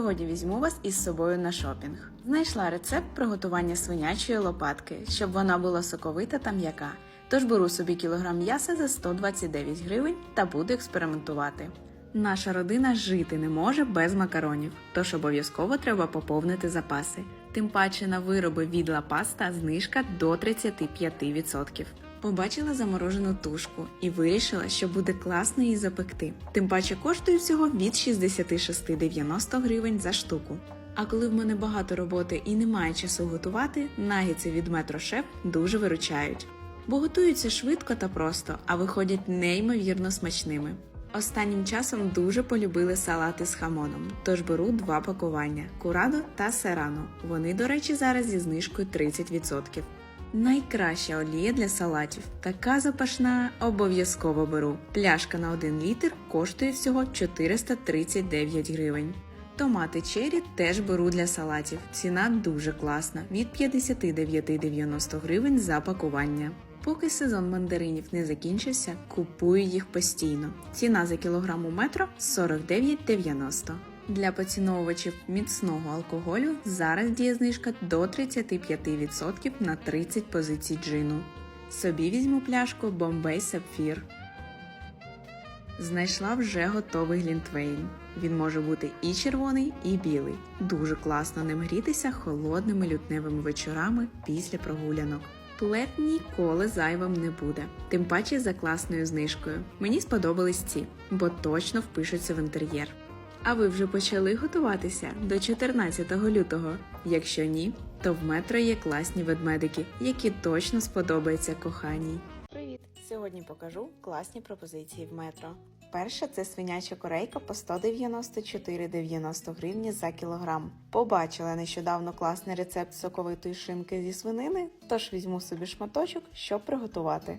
Сьогодні візьму вас із собою на шопінг. Знайшла рецепт приготування свинячої лопатки, щоб вона була соковита та м'яка. Тож беру собі кілограм м'яса за 129 гривень та буду експериментувати. Наша родина жити не може без макаронів, тож обов'язково треба поповнити запаси. Тим паче на вироби від Ла Паста знижка до 35%. Побачила заморожену тушку і вирішила, що буде класно її запекти. Тим паче коштує всього від 66,90 гривень за штуку. А коли в мене багато роботи і немає часу готувати, нагіці від Метро Шеф дуже виручають. Бо готуються швидко та просто, а виходять неймовірно смачними. Останнім часом дуже полюбили салати з хамоном, тож беру два пакування курадо та серано. Вони, до речі, зараз зі знижкою 30%. Найкраща олія для салатів. Така запашна обов'язково беру. Пляшка на 1 літр коштує всього 439 гривень. Томати чері теж беру для салатів. Ціна дуже класна від 59,90 гривень за пакування. Поки сезон мандаринів не закінчився, купую їх постійно. Ціна за кілограм у метро 49,90. Для поціновувачів міцного алкоголю зараз діє знижка до 35% на 30 позицій джину. Собі візьму пляшку Bombay Sapphire. Знайшла вже готовий глінтвейн. Він може бути і червоний, і білий. Дуже класно ним грітися холодними лютневими вечорами після прогулянок. Плед ніколи зайвим не буде, тим паче за класною знижкою. Мені сподобались ці, бо точно впишуться в інтер'єр. А ви вже почали готуватися до 14 лютого? Якщо ні, то в метро є класні ведмедики, які точно сподобаються коханій. Привіт! Сьогодні покажу класні пропозиції в метро. Перша це свиняча корейка по 194,90 гривні за кілограм. Побачила нещодавно класний рецепт соковитої шинки зі свинини, тож візьму собі шматочок, щоб приготувати.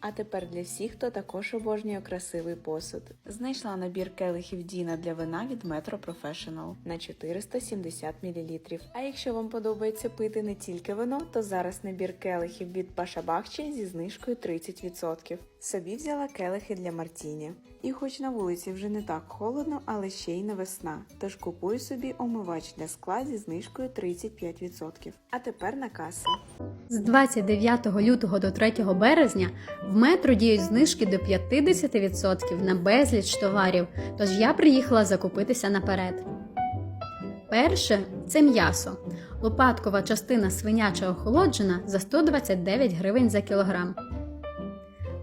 А тепер для всіх, хто також обожнює красивий посуд. Знайшла набір келихів Діна для вина від Metro Professional на 470 мл. А якщо вам подобається пити не тільки вино, то зараз набір келихів від Пашабахчі зі знижкою 30%. Собі взяла келихи для Мартіні. І хоч на вулиці вже не так холодно, але ще й не весна. Тож купую собі омивач для скла зі знижкою 35%. А тепер на касу. З 29 лютого до 3 березня в метро діють знижки до 50% на безліч товарів, тож я приїхала закупитися наперед. Перше це м'ясо. Лопаткова частина свиняча охолоджена за 129 гривень за кілограм.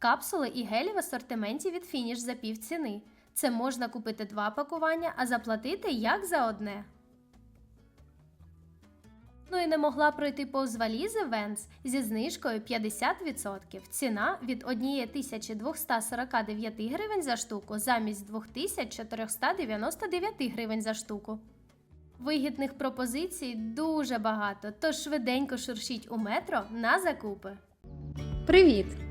Капсули і гелі в асортименті від Finish за пів ціни. Це можна купити два пакування, а заплатити як за одне. Ну і не могла пройти повз валізи Венс зі знижкою 50%. Ціна від 1249 гривень за штуку замість 2499 гривень за штуку. Вигідних пропозицій дуже багато, тож швиденько шуршіть у метро на закупи. Привіт!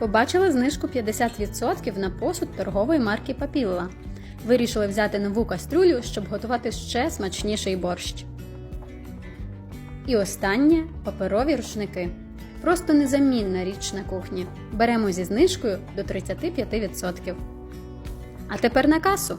Побачили знижку 50% на посуд торгової марки Папілла. Вирішили взяти нову кастрюлю, щоб готувати ще смачніший борщ. І останнє паперові рушники. Просто незамінна річ на кухні. Беремо зі знижкою до 35%. А тепер на касу.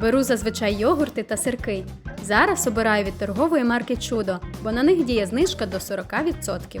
Беру зазвичай йогурти та сирки. Зараз обираю від торгової марки Чудо, бо на них діє знижка до 40%.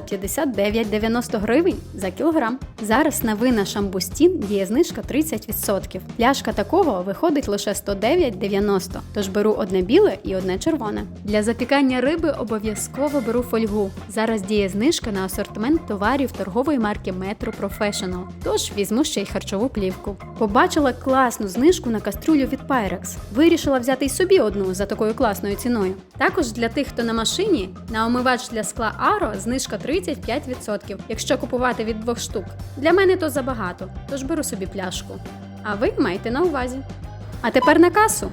59,90 гривень за кілограм. Зараз на вина шамбустін діє знижка 30%. Пляшка такого виходить лише 109,90, тож беру одне біле і одне червоне. Для запікання риби обов'язково беру фольгу. Зараз діє знижка на асортимент товарів торгової марки Metro Professional, тож візьму ще й харчову плівку. Побачила класну знижку на каструлю від Pyrex. Вирішила взяти й собі одну за такою класною ціною. Також для тих, хто на машині, на омивач для скла Аро знижка 35%, якщо купувати від двох штук. Для мене то забагато, тож беру собі пляшку. А ви маєте на увазі. А тепер на касу.